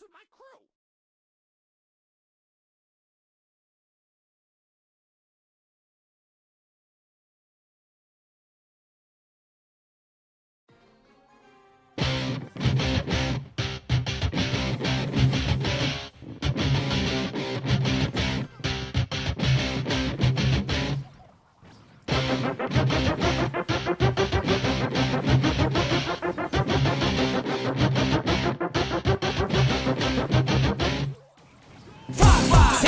rest of my crew. Thank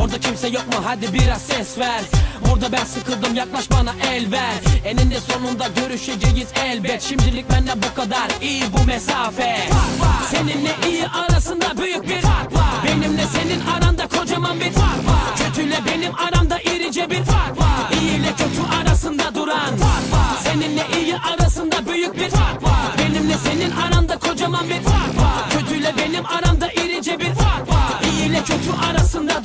Orada kimse yok mu? Hadi biraz ses ver. Burada ben sıkıldım yaklaş bana el ver. Eninde sonunda görüşeceğiz elbet. Şimdilik bende bu kadar. İyi bu mesafe. Seninle iyi arasında büyük bir fark var. Benimle senin aranda kocaman bir fark var. Kötüyle benim aramda irice bir fark var kötü arasında